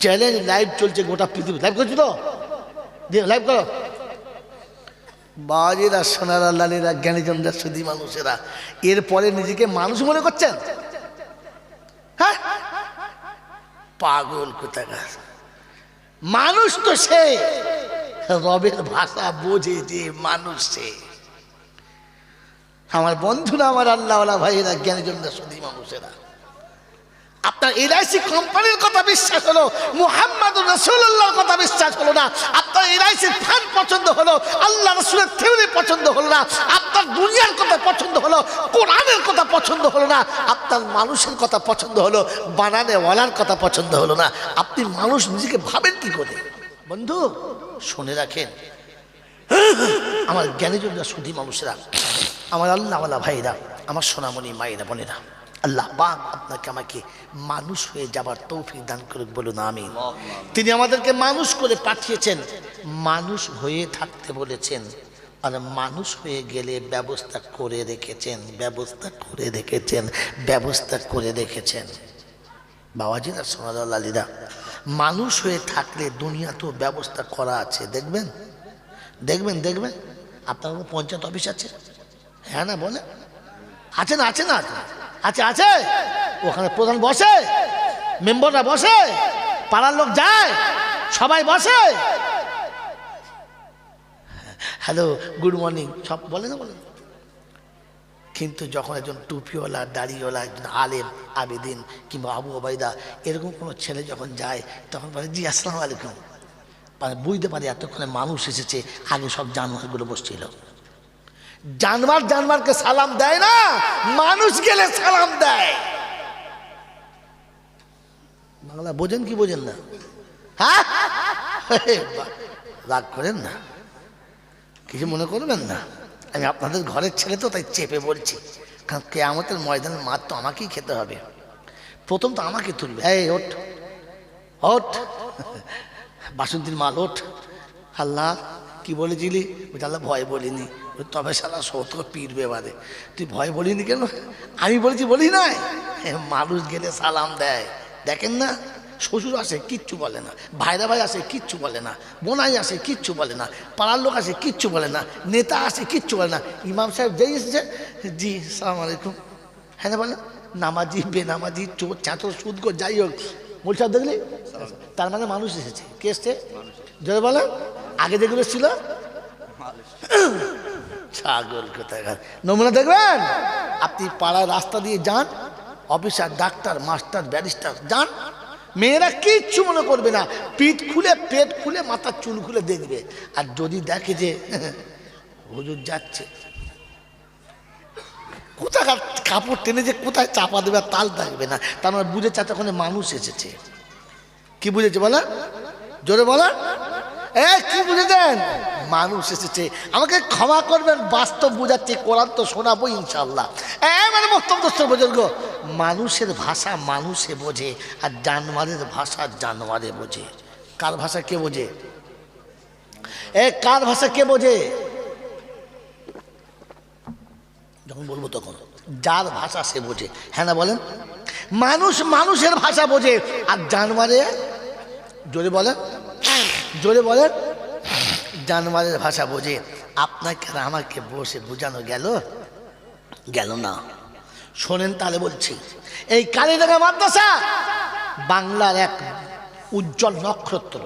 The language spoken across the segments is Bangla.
চ্যালেঞ্জ লাইভ চলছে গোটা পৃথিবী লাইভ করছি তো? লাইভ করো। বাজেরা, সোনারা, লালেরা, জ্ঞানীজনরা সুদী মানুষেরা, এরপরে নিজেকে মানুষ মনে করছেন? হ্যাঁ? পাগল কোথাকার। মানুষ তো সে। রবের ভাষা বোঝে যে মানুষ সে। আমার বন্ধুরা, আমার আল্লাহওয়ালা ভাইয়েরা, জ্ঞানীজনরা সুদী মানুষেরা আপনার এলআইসি কোম্পানির কথা বিশ্বাস হলো মুহাম্মদ রসুল্লাহর কথা বিশ্বাস হলো না। আপনার এলআইসির ফান্ড পছন্দ হলো, আল্লাহ রসুলের থিওরি পছন্দ হলো না। আপনার দুনিয়ার কথা পছন্দ হলো, কোরআনের কথা পছন্দ হলো না। আপনার মানুষের কথা পছন্দ হলো, বানানেওয়ালার কথা পছন্দ হলো না। আপনি মানুষ নিজেকে ভাবেন কি করে? বন্ধু, শুনে রাখেন। আমার জ্ঞানীজনরা, সুধী মানুষেরা, আমার আল্লাহওয়ালা ভাইরা, আমার সোনামণি মায়েরা, বোনেরা আল্লাহ বা আপনাকে আমাকে মানুষ হয়ে যাবার তৌফিক দান করুক বলুন আমি তিনি আমাদেরকে মানুষ করে পাঠিয়েছেন। মানুষ হয়ে থাকতে বলেছেন আর মানুষ হয়ে গেলে ব্যবস্থা করে রেখেছেন ব্যবস্থা করে রেখেছেন ব্যবস্থা করে রেখেছেন। বাবাজিরা আলীরা মানুষ হয়ে থাকলে দুনিয়া তো ব্যবস্থা করা আছে দেখবেন? দেখবেন দেখবেন? আপনার পঞ্চায়েত অফিস আছে? হ্যাঁ না বলে আছে না আছে না। আছে আছে? ওখানে প্রধান বসে, মেম্বাররা বসে, পাড়ার লোক যায়, সবাই বসে। হ্যালো গুড মর্নিং সব বলে না বলে কিন্তু যখন একজন টুপিওয়ালা, দাড়িওয়ালা, একজন আলেম, আবেদিন কিংবা আবু ওবায়দা, এরকম কোনো ছেলে যখন যায়, তখন বলে, জি, আসসালামু আলাইকুম। মানে বুঝতে পারি এতক্ষণে মানুষ এসেছে, আগে সব জানোয়ারগুলো বসছিল। জানোয়ার জানবারকে সালাম দেয় না মানুষ গেলে সালাম দেয় বাংলা বোঝেন কি বোঝেন না হ্যাঁ রাগ করেন না কিছু মনে করবেন না আমি আপনাদের ঘরের ছেলে তো তাই চেপে বলছি কারণ কেয়ামতের ময়দানের মার তো আমাকেই খেতে হবে প্রথম তো আমাকে তুলবে এই ওঠ ওঠ বাসন্তীর মাল ওঠ আল্লাহ কি বলেছিলি? বলছি, আল্লাহ, ভয় বলিনি। তবে সালা সত পিটবে এবারে তুই ভয় বলিনি কেন? আমি বলেছি, বলি নাই? মানুষ গেলে সালাম দেয়। দেখেন না, শ্বশুর আসে, কিচ্ছু বলে না। ভাইরা ভাই আসে, কিচ্ছু বলে না। বোনাই আসে, কিচ্ছু বলে না। পাড়ার লোক আসে, কিচ্ছু বলে না। নেতা আসে, কিচ্ছু বলে না। ইমাম সাহেব যেই এসেছে, জি, সালাম আলাইকুম। হ্যাঁ বলে, নামাজি, বেনামাজি, চোর চাঁচর সুদ যাই হোক। বলছে দেখলি? তার মানে মানুষ এসেছে। কে এসছে? যদি বলে? আগে যেগুলো ছিল? ছাগল কোথায় নমুনা দেখবেন? আপনি পাড়ায় রাস্তা দিয়ে যান, অফিসার, ডাক্তার, মাস্টার, ব্যারিস্টার, যান। মেয়েরা কিচ্ছু মনে করবে না। পিঠ খুলে, পেট খুলে, মাথার চুল খুলে দেখবে। আর যদি দেখে যে, হুজুর যাচ্ছে। কোথাকার কাপড় টেনে যে কোথায় চাপা দেবে তাল থাকবে না। তার মানে বুঝে চাচ্ছে ওখানে মানুষ এসেছে। কি বুঝেছে বলা? জোরে বলা? এ, কি বুঝেছেন? মানুষ এসেছে। আমাকে ক্ষমা করবেন, বাস্তব বুঝাচ্ছি, কোরআন তো শোনাবো ইনশাল্লাহ মানে বুজুর্গ, মানুষের ভাষা মানুষে বোঝে, আর জানোয়ারের ভাষা জানোয়ারে বোঝে। কার ভাষা কে বোঝে? এ, কার ভাষা কে বোঝে? যখন বলব তখন। যার ভাষা সে বোঝে। হ্যাঁ বলেন? মানুষ মানুষের ভাষা বোঝে, আর জানোয়ারে, জোরে বলেন। জোরে বলেন। জানোয়ারের ভাষা বোঝে আপনাকে আমাকে বসে বোঝানো গেল? গেল না। শোনেন তাহলে বলছি, এই কালীডাঙ্গা মাদ্রাসা বাংলার এক উজ্জ্বল নক্ষত্র,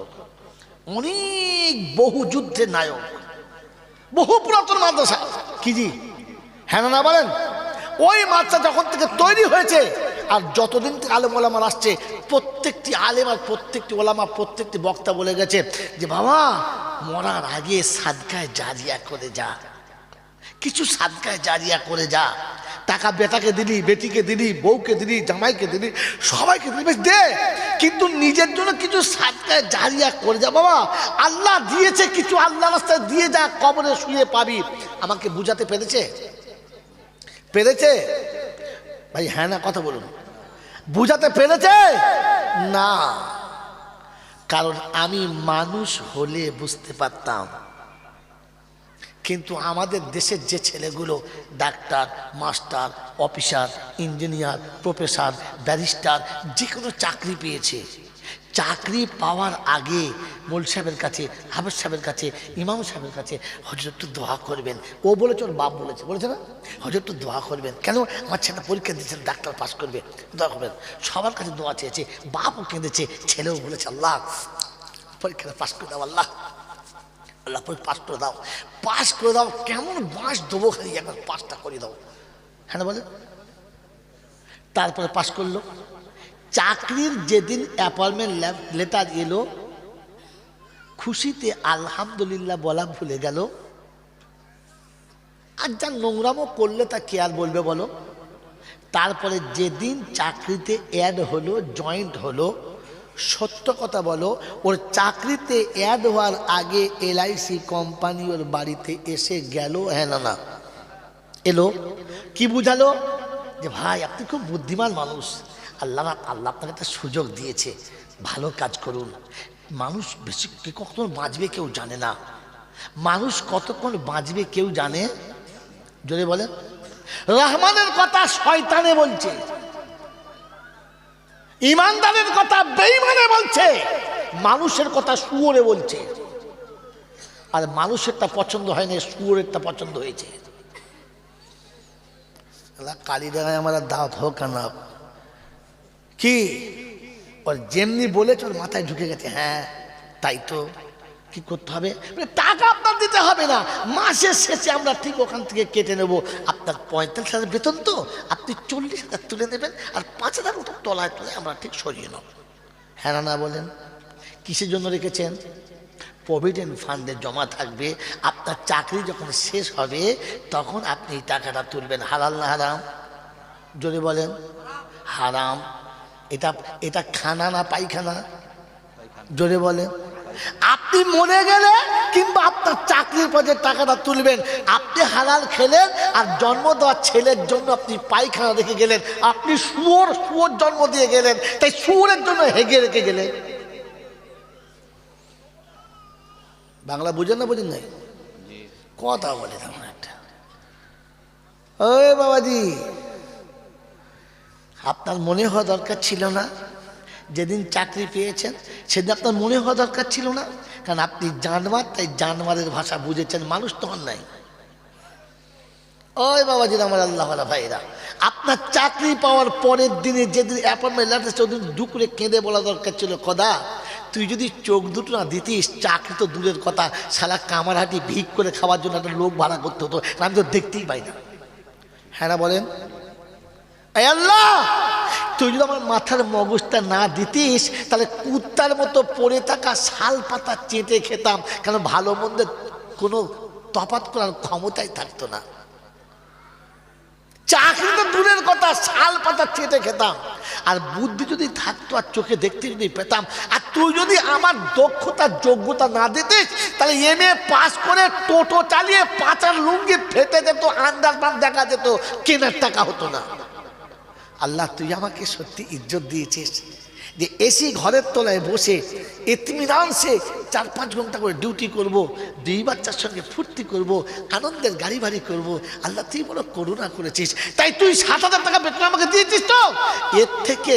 অনেক বহু যুদ্ধের নায়ক, বহু পুরাতন মাদ্রাসা। কি জি? হ্যাঁ না বলেন। ওই মাদ্রাসা যখন থেকে তৈরি হয়েছে আর যতদিন থেকে আলেম ওলামার আসছে, প্রত্যেকটি আলেম আর প্রত্যেকটি ওলামা, প্রত্যেকটি বক্তা বলে গেছে যে, বাবা, মরার আগে সাদকায় জারিয়া করে যা। কিছু সাদকায় জারিয়া করে যা। টাকা বেটাকে দিলি, বেটিকে দিলি, বউকে দিলি, জামাইকে দিলি, সবাইকে দিলি, বেশ দে। কিন্তু নিজের জন্য কিছু সাদকায় জারিয়া করে যা। বাবা, আল্লাহ দিয়েছে কিছু, আল্লাহ রাস্তায় দিয়ে যা, কবরে শুয়ে পাবি। আমাকে বুঝাতে পেরেছে? পেরেছে? ভাই হ্যাঁ না, কথা বলুন। বুঝাতে পেরেছে? না। কারণ আমি মানুষ হলে বুঝতে পারতাম। কিন্তু আমাদের দেশের যে ছেলেগুলো, doctor, master, officer, engineer, professor, barrister, যে কোনো চাকরি পেয়েছে চাকরি পাওয়ার আগে মোল সাহেবের কাছে, হাফেজ সাহেবের কাছে, ইমাম সাহেবের কাছে হজরত একটু দোয়া করবেন। ও বলেছে, ওর বাপ বলেছে বলেছে না? হজরত একটু দোয়া করবেন। কেন? আমার ছেলেটা পরীক্ষা দিয়েছেন ডাক্তার পাস করবে। দোয়া করবেন। সবার কাছে দোয়া চেয়েছে, বাপও কেঁদেছে, ছেলেও বলেছে, আল্লাহ পরীক্ষাটা পাস করে দাও, আল্লাহ। আল্লাহ, পরীক্ষা পাস করে দাও। পাস করে দাও, কেমন বাঁশ দেবো খালি, একবার পাসটা করে দাও। হ্যাঁ বলে? তারপরে পাস করল। চাকরির যেদিন অ্যাপয়েন্টমেন্ট লেটার এলো, খুশিতে আলহামদুলিল্লাহ বলা ভুলে গেল। আর যা নোংরামও করলে তা কে আর বলবে বলো? তারপরে যেদিন চাকরিতে অ্যাড হলো জয়েন্ট হলো, সত্য কথা বলো, ওর চাকরিতে অ্যাড হওয়ার আগে এলআইসি কোম্পানি ওর বাড়িতে এসে গেল হ্যাঁ না। এলো। কি বুঝালো? যে ভাই, আপনি খুব বুদ্ধিমান মানুষ। আল্লাহ আল্লাহ আপনাকে একটা সুযোগ দিয়েছে। ভালো কাজ করুন। মানুষ বেশি কখন বাঁচবে কেউ জানে না। মানুষ কতক্ষণ বাঁচবে কেউ জানে? জোরে বলেন, রহমানের কথা শয়তানে বলছে। ইমানদারের কথা বেইমানে বলছে। মানুষের কথা শুয়োরে বলছে। আর মানুষেরটা পছন্দ হয়নি, শুয়োরেরটা পছন্দ হয়েছে। কালী দেখায় আমার দাওয়াত হোক না কি? ওর যেমনি বলেছে, ওর মাথায় ঢুকে গেছে হ্যাঁ তাই তো। কি করতে হবে? টাকা আপনার দিতে হবে না। মাসের শেষে আমরা ঠিক ওখান থেকে কেটে নেব। আপনার পঁয়তাল্লিশ হাজার বেতন তো। আপনি চল্লিশ হাজার তুলে নেবেন আর পাঁচ হাজার ওটা তলায় তুলে আমরা ঠিক সরিয়ে নেব। হ্যাঁ না বলেন। কিসের জন্য রেখেছেন? প্রভিডেন্ট ফান্ডে জমা থাকবে। আপনার চাকরি যখন শেষ হবে, তখন আপনি টাকাটা তুলবেন। হালাল না হারাম? যদি বলেন। হারাম। এটা এটা খানা না পায়খানা? জোরে বলে আপনি মরে গেলে কিংবা আপনার চাকরির পথে টাকাটা তুলবেন, আপনি হালাল খেলেন আর জন্ম দেওয়ার ছেলের জন্য আপনি পায়খানা রেখে গেলেন, আপনি শুয়োর শুয়োর জন্ম দিয়ে গেলেন, তাই শুয়োরের জন্য হেগে রেখে গেলেন। বাংলা বুঝেন না, বুঝেন নাই? কথা বলে তেমন একটা। ওই বাবাজি আপনার মনে হওয়া দরকার ছিল না? যেদিন চাকরি পেয়েছেন, সেদিন আপনার মনে হওয়া দরকার ছিল না? কারণ আপনি জানমার তাই জানমারের ভাষা বুঝেছেন, মানুষ তখন নাই ওই বাবাজি আমার আল্লাহ ভাইরা, আপনার চাকরি পাওয়ার পরের দিনে যেদিন অ্যাপয়েন্টমেন্ট লেটার ওদিন দুপুরে কেঁদে বলা দরকার ছিল কদা তুই যদি চোখ দুটো না দিতিস, চাকরি তো দূরের কথা সালা কামারহাটি ভিক করে খাওয়ার জন্য একটা লোক ভাড়া করতে হতো আমি তো দেখতেই পাই না। হ্যাঁ না বলেন? আল্লাহ, তুই যদি আমার মাথার মগজটা না দিতিস, তাহলে কুত্তার মতো পড়ে থাকা শাল পাতা চেটে খেতাম। কেন ভালো মন্দের কোনো তফাৎ করার ক্ষমতাই থাকতো না। চাকরি তো দূরের কথা, শাল পাতা চেটে খেতাম। আর বুদ্ধি যদি থাকতো, আর চোখে দেখতে যদি পেতাম, আর তুই যদি আমার দক্ষতা যোগ্যতা না দিতিস, তাহলে এম এ পাস করে টোটো চালিয়ে পাচার লুঙ্গি ফেটে যেত আন্ডারপান দেখা যেত, কেনার টাকা হতো না। আল্লাহ, তুই আমাকে সত্যি ইজ্জত দিয়েছিস। যে এসি ঘরের তলায় বসে এতমিনান সে চার পাঁচ ঘণ্টা করে ডিউটি করব, দুই বাচ্চার সঙ্গে ফুর্তি করব, আনন্দের গাড়ি বাড়ি করব, আল্লাহ, তুই বড় করুণা করেছিস। তাই তুই সাত হাজার টাকা বেতন আমাকে দিয়েছিস তো? এর থেকে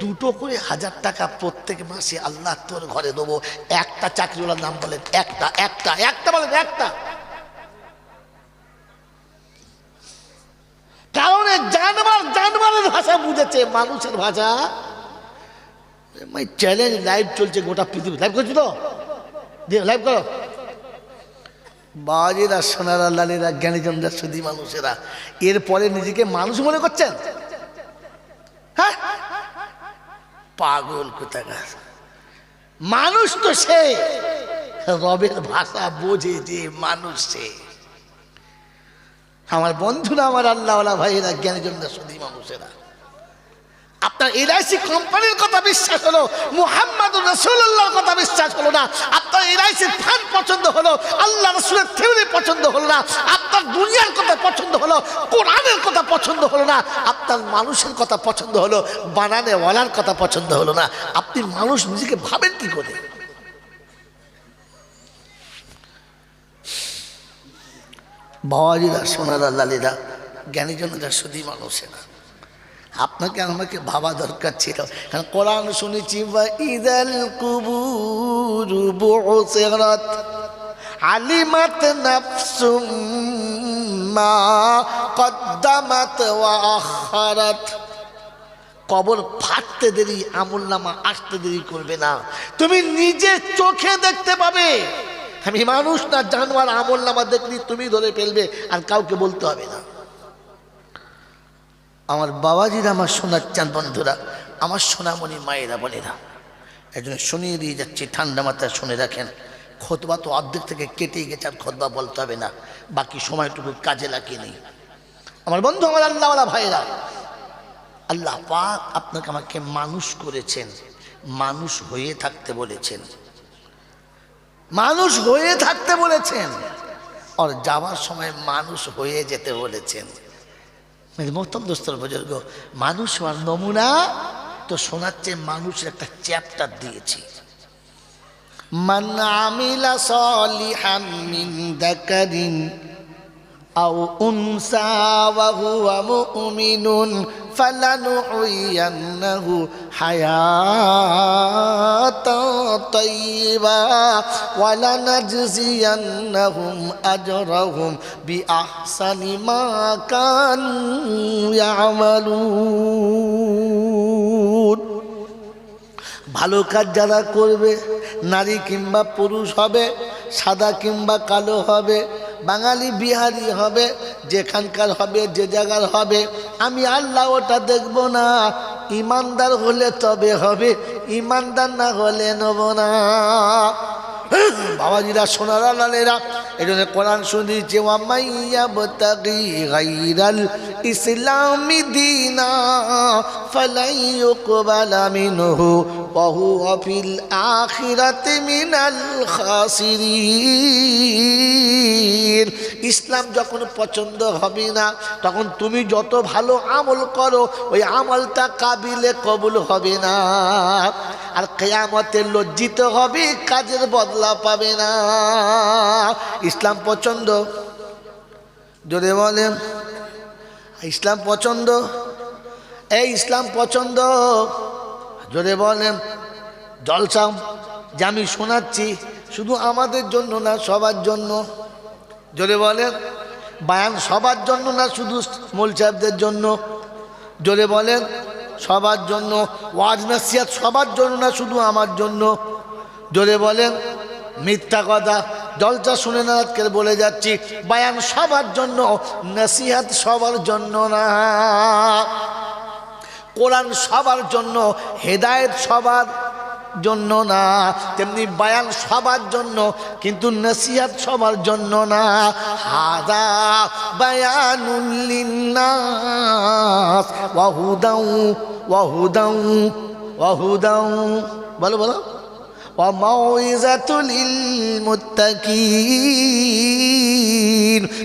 দুটো করে হাজার টাকা প্রত্যেক মাসে আল্লাহ তোর ঘরে দেবো। একটা চাকরিওয়ালার নাম বলেন একটা একটা একটা বলেন একটা। কারণ জানবার, জানবারের ভাষা বুঝেছে, মানুষের ভাষা। চ্যালেঞ্জ লাইভ চলছে গোটা পৃথিবী। লাইভ করছি তো? লাইভ করো। বাজেরা সোনারা লালেরা জ্ঞানীজনরা সুদী মানুষেরা, এরপরে নিজেকে মানুষ মনে করছেন? হ্যাঁ? পাগল কোথাকার। মানুষ তো সে। রবের ভাষা বোঝে যে মানুষ সে। আমার বন্ধুরা, আমার আল্লাহওয়ালা ভাইয়েরা জ্ঞানীজনরা সুদী মানুষেরা আপনার এলআইসি কোম্পানির কথা বিশ্বাস হলো মুহাম্মদ রসুল্লাহর কথা বিশ্বাস হলো না। আপনার এলআইসির ফান্ড পছন্দ হলো, আল্লাহ রসুলের থিওরি পছন্দ হলো না। আপনার দুনিয়ার কথা পছন্দ হলো, কোরআনের কথা পছন্দ হলো না। আপনার মানুষের কথা পছন্দ হলো, বানানেওয়ালার কথা পছন্দ হলো না। আপনি মানুষ নিজেকে ভাবেন কি করে? বাবাজিরা সোনারা লালিরা জ্ঞানীজনেরা শুধু মানুষেরা আপনাকে আমাকে ভাবা দরকার ছিল। কারণ কোরআন শুনেছি বা ইদাল কুবুর বুসিরাত আলিমাত নাফসুম মা কদ্দামাত কবর ফাটতে দেরি, আমল নামা আসতে দেরি করবে না। তুমি নিজে চোখে দেখতে পাবে। আমি মানুষ না, জানোয়ার, আমল নামা দেখলি তুমি ধরে ফেলবে, আর কাউকে বলতে হবে না। আমার বাবাজিরা, আমার শোনার চান বন্ধুরা, আমার সোনামণি মায়েরা বোনেরা, একজন শুনিয়ে দিয়ে যাচ্ছি, ঠান্ডা মাথায় শুনে রাখেন খোদবা তো অর্ধেক থেকে কেটে গেছে, আর খোদবা বলতে হবে না, বাকি সময়টুকু কাজে লাগিয়ে নেই। আমার বন্ধু, আমার আল্লাহওয়ালা ভাইরা আল্লাহ পাক আপনাকে আমাকে মানুষ করেছেন, মানুষ হয়ে থাকতে বলেছেন। মানুষ হয়ে থাকতে বলেছেন। আর যাওয়ার সময় মানুষ হয়ে যেতে বলেছেন। মোহতম দোস্তর বুজুর্গ, মানুষ হওয়ার নমুনা তো শোনার চেয়ে মানুষের একটা চ্যাপ্টার দিয়েছি। মান আমিলা সলিহান মিন দাকারিন ওয়া হুয়া মুমিনুন ফালানুহইয়ান্নাহু হায়াতান তাইয়্যিবা ওয়া লানাজজিয়ান্নাহুম আজরাহুম বিআহসানি মা কানু ইয়ামালুন। ভালো কাজ যারা করবে, নারী কিংবা পুরুষ হবে, সাদা কিংবা কালো হবে বাঙালি বিহারি হবে, যেখানকার হবে, যে জায়গার হবে। আমি আল্লাহ ওটা দেখব না। ইমানদার হলে তবে হবে, ইমানদার না হলে নেব না। বাবাজিরা, সোনারা, লালেরা এই জন্য কোরআন শুনিয়েছে ওয়ামাইয়া বতাগি গাইরাল ইসলামি দিনা, ফালাই ইউকবালা মিনহু, ওয়া হুয়া ফিল আখিরাতি মিনাল খাসিরিন। ইসলাম যখন পছন্দ হবে না, তখন তুমি যত ভালো আমল করো, ওই আমলটা কাবিলে কবুল হবে না। আর কেয়ামতে লজ্জিত হবে, কাজের বদলা পাবে না। ইসলাম পছন্দ? যদি বলেন। ইসলাম পছন্দ? এই ইসলাম পছন্দ? যদি বলেন। জলসা যে আমি শোনাচ্ছি, শুধু আমাদের জন্য না, সবার জন্য। যদি বলেন বায়ান সবার জন্য না শুধু মোল সাহেবদের জন্য? যদি বলেন সবার জন্য। ওয়াজ নাসিয়াত সবার জন্য না শুধু আমার জন্য? যদি বলেন মিথ্যা কথা। জলটা শুনে না আজকে বলে যাচ্ছি, বায়ান সবার জন্য নসিহাত সবার জন্য না। কোরআন সবার জন্য, হেদায়েত সবার জন্য না। তেমনি বায়ান সবার জন্য, কিন্তু নসিহাত সবার জন্য না। হাদা বায়ানুল্লিনাস ওয়াহুদাউ ওয়াহুদাউ ওয়াহুদাউ বলো বলো।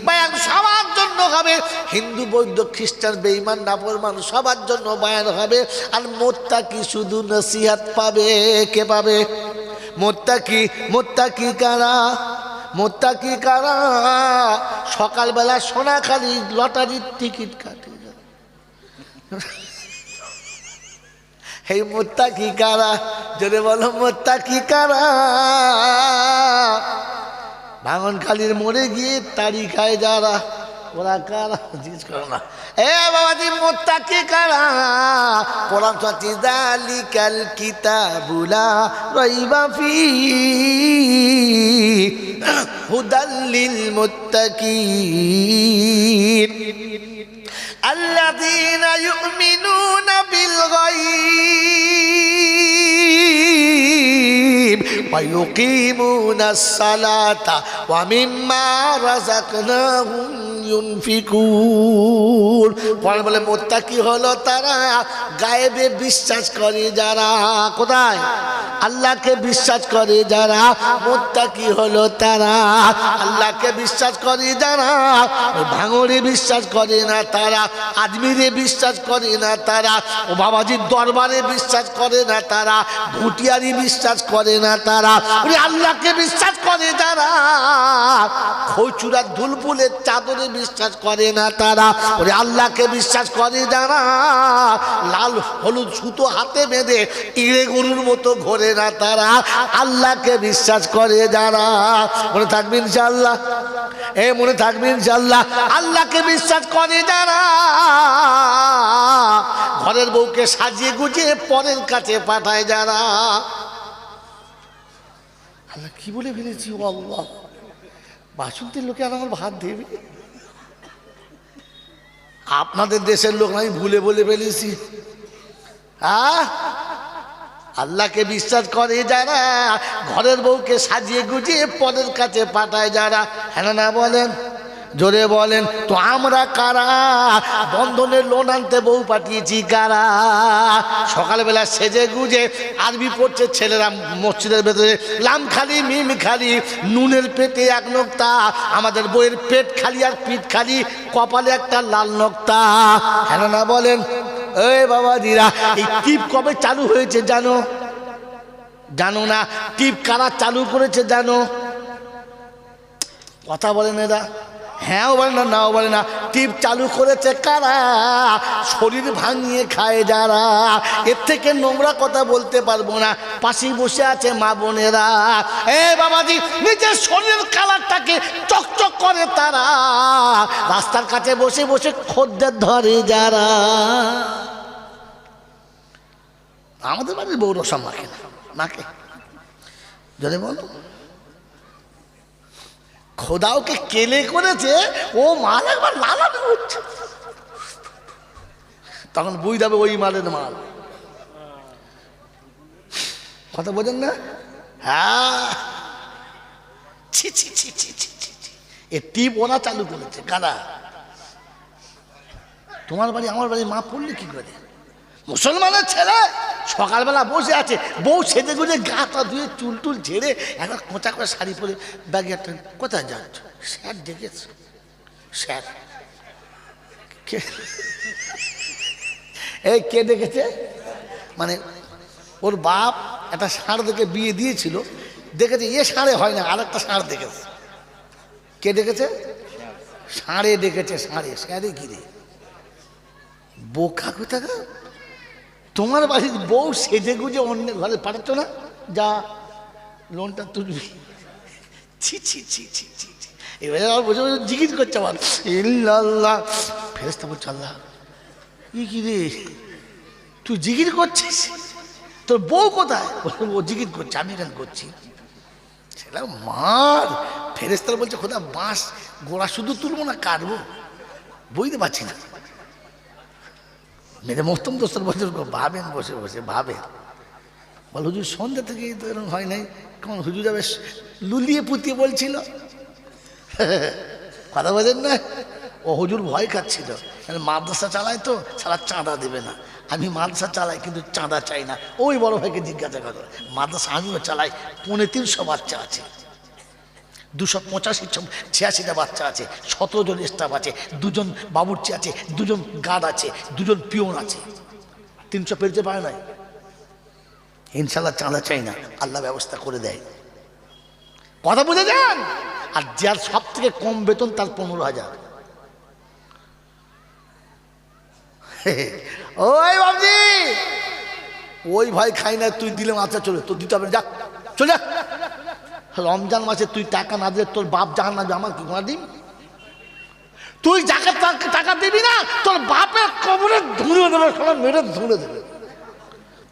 বায়ান সবার জন্য হবে হিন্দু বৌদ্ধ খ্রিস্টান বেঈমান নাফরমান সবার জন্য বায়ান হবে আর মোত্তা কি শুধু নসিহাত পাবে কে পাবে মোত্তাকি মোত্তাকি কারা মোত্তা কি কারা সকালবেলা সোনাখালি লটারির টিকিট কাটে এই মোত্তা কি কারা? যদি বলো মোত্তা কি কারা? ভাঙনখালির মরে গিয়ে তাড়ি খায় যারা। ওরা কারা? জিজ্ঞেস করো না। এ বাবাজি মোত্তা কি কারা? কোরআন সাথী দালিকাল কিতাবুলা রইবা ফি। হুদাল্লিল মুত্তাকিন। الذين يؤمنون بالغيب ويقيمون الصلاة ومما رزقناهم ينفقون কোরআন বলে মোত্তাকি হলো তারা গায়েবে বিশ্বাস করে যারা কোথায় আল্লাহকে বিশ্বাস করে যারা মোত্তাকি হলো তারা আল্লাহকে বিশ্বাস করে যারা ভাঙড়ে বিশ্বাস করে না তারা আজমিরে বিশ্বাস করে না তারা ও বাবাজির দরবারে বিশ্বাস করে না তারা ভুটিয়ারি বিশ্বাস করে না তারা ওরে আল্লাহকে বিশ্বাস করে যারা, খৌচুরা ধুলপুলের চাদরে বিশ্বাস করে না তারা ওরে আল্লাহকে বিশ্বাস করে যারা, লাল হলুদ সুতো হাতে বেঁধে ইড়ে গরুর মতো ঘোরে না তারা, আল্লাহকে বিশ্বাস করে যারা। মনে থাকবে ইনশাল্লাহ এ, মনে থাকবে ইনশাল্লাহ আল্লাহকে বিশ্বাস করে যারা, ঘরের বউকে সাজিয়ে গুজিয়ে পরের কাছে পাঠায় যারা। আল্লাহ কি বলে ফেলেছি? ও আল্লাহ। বাসন্তীর লোকে আর আমার ভাত দেবে? আপনাদের দেশের লোক আমি ভুলে বলে ফেলেছি। হ্যাঁ আল্লাহকে বিশ্বাস করে যারা, ঘরের বউকে সাজিয়ে গুজিয়ে পরের কাছে পাঠায় যারা। হ্যাঁ না বলেন। জোরে বলেন, তো আমরা কারা? বন্ধনের লোন আনতে বউ পাঠিয়েছি, কারা? সকালবেলা সেজে গুজে আরবি পড়ছে ছেলেরা মসজিদের ভেতরে, লাম খালি, মিম খালি, নুনের পেটে এক নোক্তা, আমাদের বইয়ের পেট খালি আর পিঠ খালি, কপালে একটা লাল নোক্তা। হ্যাঁ না বলেন, এই বাবাজিরা, এই টিপ কবে চালু হয়েছে জানো? জানো না, টিপ কারা চালু করেছে জানো? কথা বলেন এরা হ্যাঁও বলে না, নাও বলে না, টিপ চালু করেছে কারা? শরীর ভাঙিয়ে খায় যারা। এর থেকে নোংরা কথা বলতে পারব না। পাশে বসে আছে মা বোনেরা। এ বাবাজি, নিজের শরীরের কালারটাকে চকচক করে তারা। রাস্তার কাছে বসে বসে খদ্দের ধরে যারা। আমাদের বাড়ির বউ রসম না। মাকে যদি বলো। খোদাওকে কেলে করেছে, ও মাল একবার লালানো হচ্ছে তখন বুঝ যাবে ওই মালের মাল। কথা বোঝেন না? হ্যাঁ। ছি ছি ছি ছি ছি ছি। এ টিপ চালু করেছে, কারা? তোমার বাড়ি, আমার বাড়ি, মা পড়লে কি করে? মুসলমানের ছেলে? সকালবেলা বসে আছে। বউ সেজে গুজে গাটা ধুয়ে চুল টুল ঝেড়ে একটা কোঁচা করে শাড়ি পরে ব্যাগে একটা, কোথায় যাচ্ছ? স্যার ডেকেছ। স্যার। এই কে ডেকেছে? মানে ওর বাপ একটা ষাঁড় দেখে বিয়ে দিয়েছিল। দেখেছে, এ ষাঁড়ে হয় না আর একটা ষাঁড় দেখেছে। কে ডেকেছে? ষাঁড়ে ডেকেছে, ষাঁড়ে। ষাঁড়ে গিরে বোকা কোথাকা তোমার বাড়ির বউ সেজে গুজে অন্য ঘরে পাঠাচ্ছ না? যা লোনটা তুলবি। ছি ছি ছি ছি ছি এবারে আমার বসে বসে জিজ্ঞেস করছে আমার ইল্লাল্লাহ ফেরেস্তা বলছে, আল্লাহ, ই কি রে? তুই জিজ্ঞেস করছিস? তোর বউ কোথায়? ও জিজ্ঞেস করছে, আমি এখানে করছি। সেটা মার। ফেরেস্তার বলছে, খোদা, বাঁশ, গোড়া শুধু তুলবো না, কাটবো? বুঝতে পারছি না। মেরে মোস্তম দোস্তর বছর ভাবেন, বসে বসে ভাবেন। বল, হুজুর, সন্ধ্যা থেকে তো এরকম হয় নাই। কেমন হুজুর যাবে লুলিয়ে পুতিয়ে বলছিল। কথা বলেন না? ও হুজুর ভয় খাচ্ছিল। মাদ্রাসা চালায় তো সারা চাঁদা দেবে না। আমি মাদ্রাসা চালাই, কিন্তু চাঁদা চাই না। ওই বড় ভাইকে জিজ্ঞাসা করো মাদ্রাসা আমিও চালাই, পৌনে তিনশো বাচ্চা আছে। দুশো পঁচাশি ছিয়াশিটা বাচ্চা আছে সতেরো জন স্টাফ আছে দুজন বাবুর্চি আছে দুজন গার্ড আছে দুজন পিওন আছে। তিনশো পেরতে পারে নাই? ইনশাল্লাহ চাঁদা চাই না আল্লাহ ব্যবস্থা করে দেয়। কথা বুঝে যান? আর যার সব থেকে কম বেতন তার পনেরো হাজার। ওই বাবজি ওই ভাই খাই না তুই দিলে মাথা চলে তোর দিতে হবে না, যা চলে যা রমজান মাসে তুই টাকা না দিলে তোর বাপ জাহান না আমার কি দিন তুই যাকে টাকা দিবি না, তোর বাপের কবরে ধুলে দেবে, সবাই মেরে ধুলে দেবে।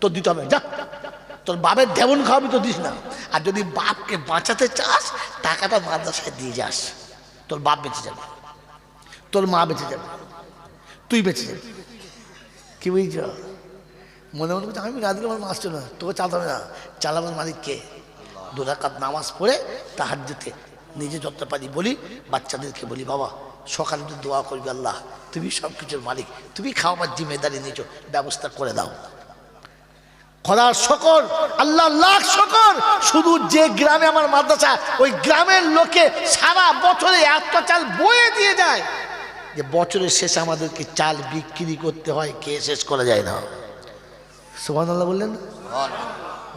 তোর দিতে হবে, যা। তোর বাপের দেবন খাওয়াবি তো দিস না। আর যদি বাপকে বাঁচাতে চাস, টাকাটা মাদ্রাসায় দিয়ে যাস। তোর বাপ বেঁচে যাবে। তোর মা বেঁচে যাবে। তুই বেঁচে যাবি। কি বুঝছ? মনে মনে করছে আমি না দিলে আমার না, তোকে চালাতে হবে না। চালাবার মালিক কে? দু রাকাত নামাজ পড়ে তাহার দিতে নিজে যত পারি বলি বাচ্চাদেরকে বলি বাবা সকালে তুই দোয়া করবি আল্লাহ তুমি সব কিছুর মালিক তুমি খাওয়াবার জিম্মেদারি নিয়েছো ব্যবস্থা করে দাও। খোদার শকর আল্লাহ লাখ শকর শুধু যে গ্রামে আমার মাদ্রাসা ওই গ্রামের লোকে সারা বছরে এত চাল বয়ে দিয়ে যায়। যে বছরের শেষে আমাদেরকে চাল বিক্রি করতে হয় কে শেষ করা যায় না। সুবান আল্লাহ বললেন?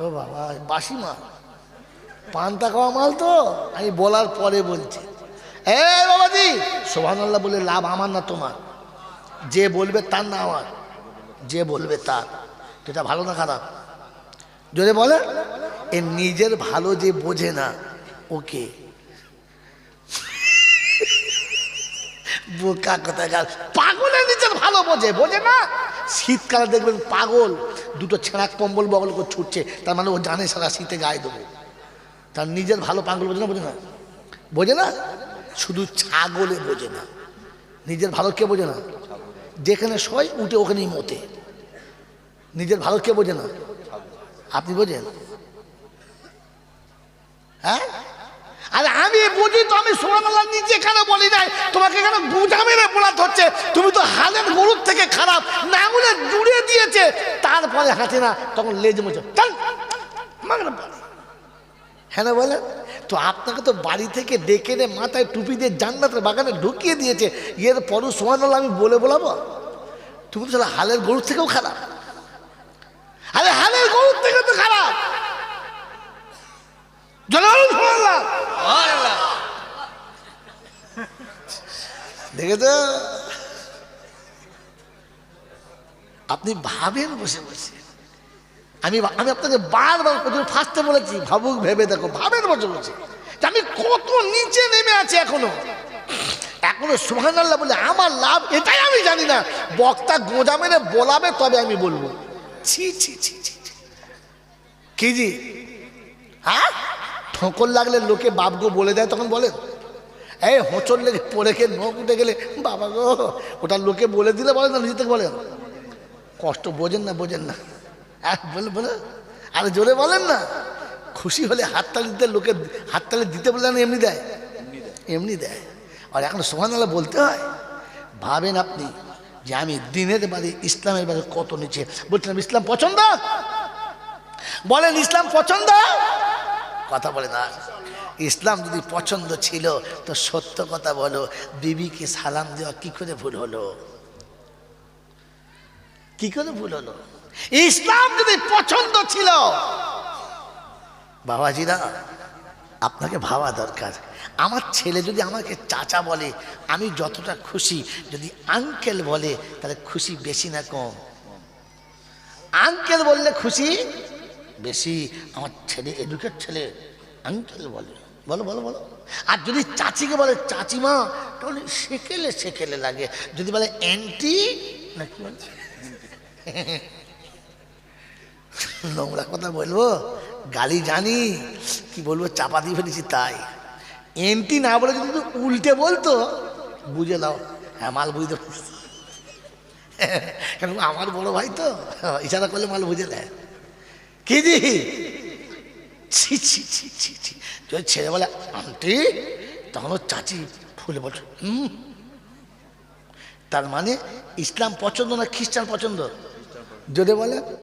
ও বাবা বাসি মাল। পান্তা খাওয়া মাল তো? আমি বলার পরে বলছি। এ বাবাজি সোহান আল্লাহ বলে লাভ আমার না তোমার। যে বলবে তার না আমার। যে বলবে তার। এটা ভালো না খারাপ? যদি বলে। এ নিজের ভালো যে বোঝে না, ওকে। বোকা কোথায় গাল পাগলে নিজের ভালো বোঝে বোঝে না? শীতকালে দেখবেন পাগল, দুটো ছেঁড়া কম্বল বগল করে ছুটছে, তার মানে ও জানে সারা শীতে গায়ে দেবো। তার নিজের ভালো পাগল বোঝে না বোঝে না? বোঝে না? শুধু ছাগলে বোঝে না। নিজের ভালো কে বোঝে না? যেখানে শয় উঠে ওখানেই মতে। নিজের ভালো কে বোঝে না? আপনি বোঝেন? হ্যাঁ? আরে আমি বুঝি তো, আমি সোনামাল্লাহ নিজে কেন বলি নাই? তোমাকে কেন গুজা মেরে বলাতে হচ্ছে তুমি তো হালের গরুর থেকে খারাপ নাঙুলে জুড়ে দিয়েছে। তারপরে হাঁটে না তখন লেজ বাড়ি। হ্যাঁ না বলেন? তো আপনাকে তো বাড়ি থেকে ডেকে এনে মাথায় টুপি দিয়ে জান্নাতের বাগানে ঢুকিয়ে দিয়েছে। এর পরও সোহানাল্লাহ আমি বলে বলাবো? তুমি তো হালের গরুর থেকেও খারাপ। আরে হালের গরুর থেকে তো খারাপ। জলালুল দেখে তো আপনি ভাবেন বসে বসে। আমি আমি আপনাকে বারবার প্রথমে ফার্স্টে বলেছি, ভাবুক ভেবে দেখো, ভাবের বসে যে আমি কত নিচে নেমে আছি এখনও। এখনও সুহান আল্লাহ বলে আমার লাভ, এটাই আমি জানি না। বক্তা গোজা মেরে বলাবে, তবে আমি বলব। ছি ছি ছি ছি। কি জি? হ্যাঁ? ঠোকর লাগলে লোকে বাপগো বলে দেয়, তখন বলেন এই হোঁচর লেগে পড়ে খেয়ে নখ উঠে গেলে, বাবা গো, ওটা লোকে বলে দিলে বলে না, নিজে থেকে বলেন কষ্ট বোঝেন না বোঝেন না। বলে বলে? আরে জোরে বলেন না। খুশি হলে হাততালি দিতে লোকে হাততালি দিতে বলে না এমনি দেয়? এমনি দেয়। আর এখন সোহানাল্লাহ বলতে হয় ভাবেন আপনি যে আমি দিনের বাড়ি ইসলামের বাড়ি কত নিচে। বলছিলাম ইসলাম পছন্দ? বলেন ইসলাম পছন্দ? কথা বলে না। ইসলাম যদি পছন্দ ছিল তো সত্য কথা বলো। বিবিকে সালাম দেওয়া কি করে ভুল হলো? কি করে ভুল হলো? ইসলাম যদি পছন্দ ছিল। বাবাজিরা আপনাকে ভাবা দরকার। আমার ছেলে যদি আমাকে চাচা বলে, আমি যতটা খুশি, যদি আঙ্কেল বলে, তাহলে খুশি বেশি না কম। আঙ্কেল বললে খুশি বেশি, আমার ছেলে এডুকেট ছেলে, আঙ্কেল বলে। বলো বলো বলো। আর যদি চাচিকে বলে, চাচিমা, তাহলে সেকেলে সেকেলে লাগে। যদি বলে অ্যান্টি না কি বলছে নোংরা কথা বলব? গালি জানি, কি বলব, চাপা দিয়ে ফেলেছি তাই। এন্টি না বলে যদি উল্টে বলতো, বুঝে নাও হ্যাঁ মাল বুঝতে পারছি। কেন, আমার বড় ভাই তো, ইশারা করলে মাল বুঝে দেয়। কি দি ছি ছি ছি ছি ছি। যদি ছেলে বলে, আন্টি, তখন ওর চাচি ফুলে বলছে হুম? তার মানে ইসলাম পছন্দ না খ্রিস্টান পছন্দ? যদি বলে